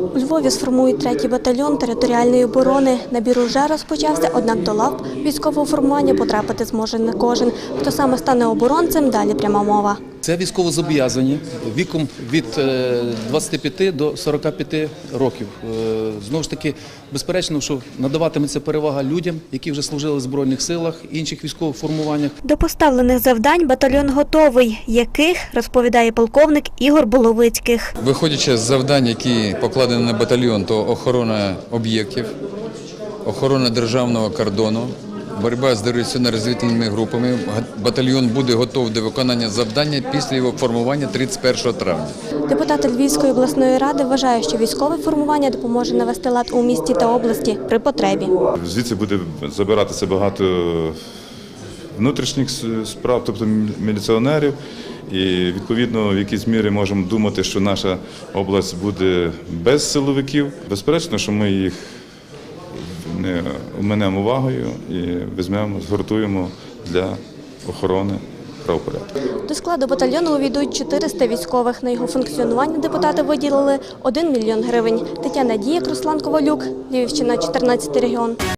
У Львові сформують третій батальйон територіальної оборони. Набір уже розпочався, однак до лав військового формування потрапити зможе не кожен. Хто саме стане оборонцем, далі пряма мова. Це військовозобов'язані віком від е, 25 до 45 років. Е, Знову ж таки, безперечно, що надаватиметься перевага людям, які вже служили в Збройних силах, інших військових формуваннях. До поставлених завдань батальйон готовий, яких розповідає полковник Ігор Боловицьких. Виходячи з завдань, які покладені на батальйон, то охорона об'єктів, охорона державного кордону, боротьба з диверсійно-розвідувальними групами. Батальйон буде готовий до виконання завдання після його формування 31 травня. Депутати Львівської обласної ради вважають, що військове формування допоможе навести лад у місті та області при потребі. Звідси буде забиратися багато внутрішніх справ, тобто міліціонерів. І відповідно в якійсь мірі можемо думати, що наша область буде без силовиків. Безперечно, що ми їх не оминемо увагою і візьмемо, згуртуємо для охорони. До складу батальйону увійдуть 400 військових. На його функціонування депутати виділили 1 мільйон гривень. Тетяна Дієк, Руслан Ковалюк, Львівщина, 14 регіон.